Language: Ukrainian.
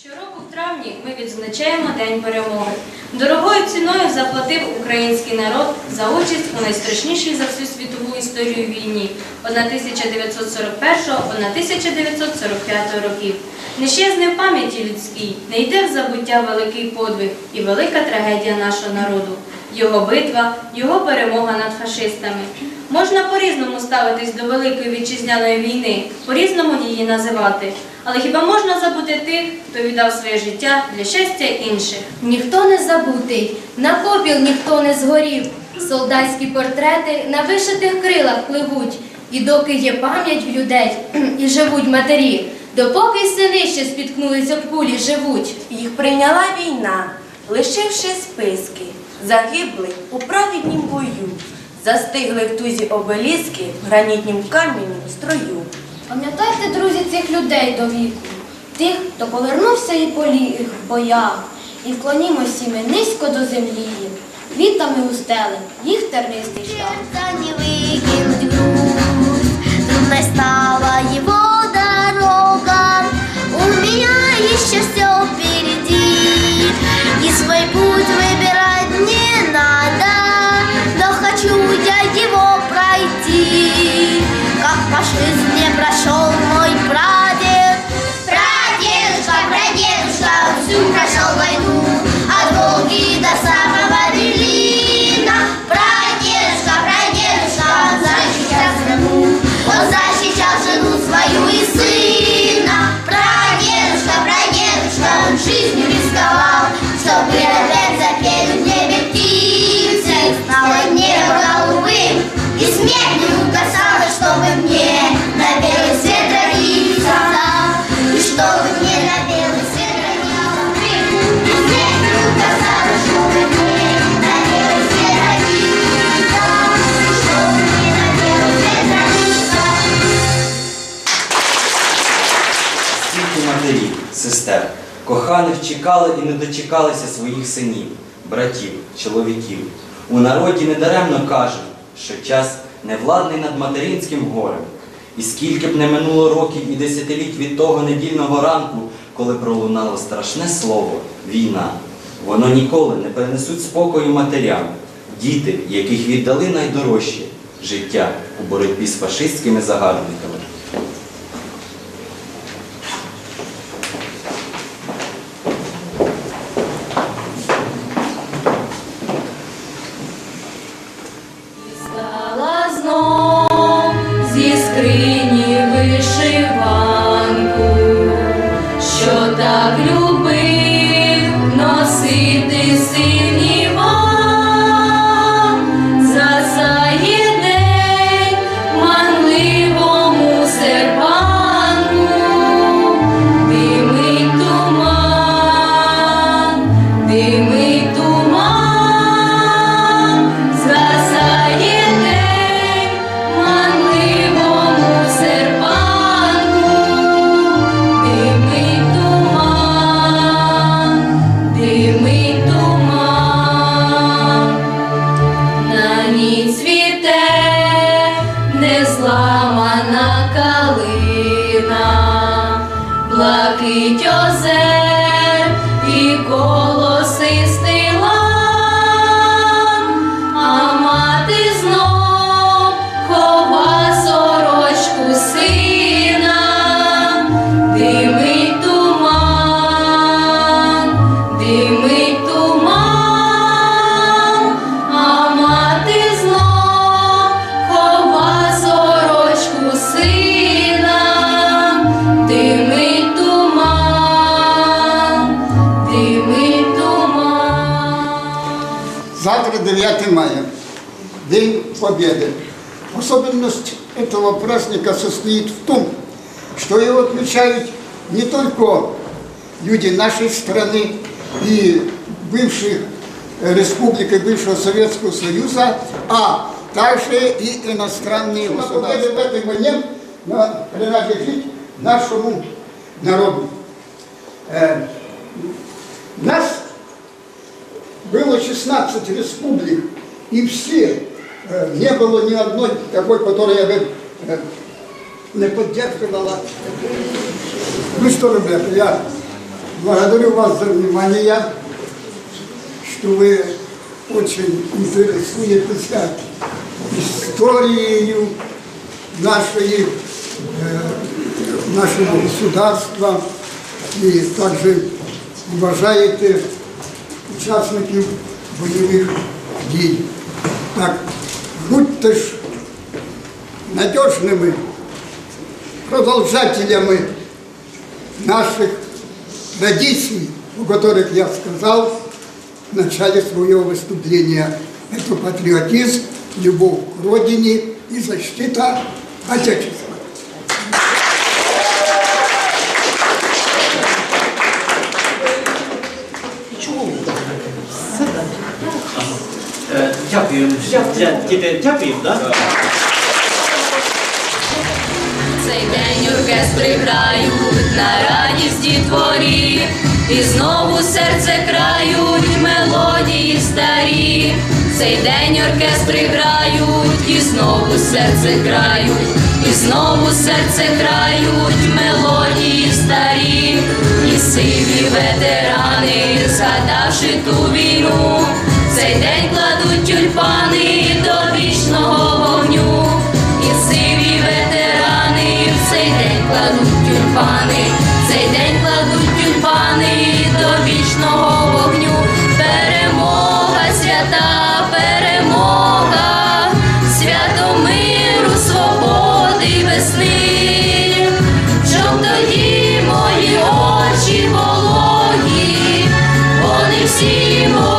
Щороку в травні ми відзначаємо День перемоги. Дорогою ціною заплатив український народ за участь у найстрашнішій за всю світову історію війні 1941-1945 років. Не щезне в пам'яті людській, не йде в забуття великий подвиг і велика трагедія нашого народу. Його битва, його перемога над фашистами. Можна по-різному ставитись до Великої вітчизняної війни, по-різному її називати. Але хіба можна забути тих, хто віддав своє життя для щастя інших? Ніхто не забутий, на попіл ніхто не згорів. Солдатські портрети на вишитих крилах пливуть. І доки є пам'ять в людей і живуть матері, допоки й сини ще спіткнулися об кулі живуть. Їх прийняла війна, лишивши списки, загибли у праведнім бою, застигли в тузі обеліски в гранітнім камені строю. Пам'ятайте, друзі, цих людей до віку, тих, хто повернувся і поліг в боях, і вклонімося ми низько до землі, квітами устели, їх тернистий шлях. Жизнью рисковал, Чтобы опять запели в небе птицы. Стало небо голубым, и смерть не угасала, Чтобы мне на белый свет родиться. И чтобы мне на белый свет родиться. И смерть не угасала, чтобы мне на белый свет родиться. И чтобы мне на белый свет родиться. Скільки матерів, сестер, коханих чекали і не дочекалися своїх синів, братів, чоловіків. У народі недаремно кажуть, що час невладний над материнським горем. І скільки б не минуло років і десятиліть від того недільного ранку, коли пролунало страшне слово війна, воно ніколи не принесуть спокою матерям, діти, яких віддали найдорожче життя у боротьбі з фашистськими загарбниками. Скрині вишиванку, що так любив блакить озер Завтра 9 мая, День Победы. Особенность этого праздника состоит в том, что его отмечают не только люди нашей страны и бывших э, республик и бывшего Советского Союза, а также и иностранные государства. Победа в этой войне на- принадлежит нашему народу. Э, Нас было 16 республик, и все, э, не было ни одной такой, которая бы э, не поддерживала. Ну что, ребята, я благодарю вас за внимание, что вы очень интересуетесь историей нашей, э, нашего государства и также уважаете участников боевых дій. Так, будьте ж надежными продолжателями наших традиций, о которых я сказал в начале своего выступления. Это патриотизм, любовь к родине и защита Отечества. Дякую. Діти, дякую, так? Цей день оркестри грають на радість дітворі, і знову серце крають мелодії старі. Цей день оркестри грають, і знову серце крають, і знову серце крають мелодії старі, і сиві ветерани, згадавши ту війну, цей день Сімо.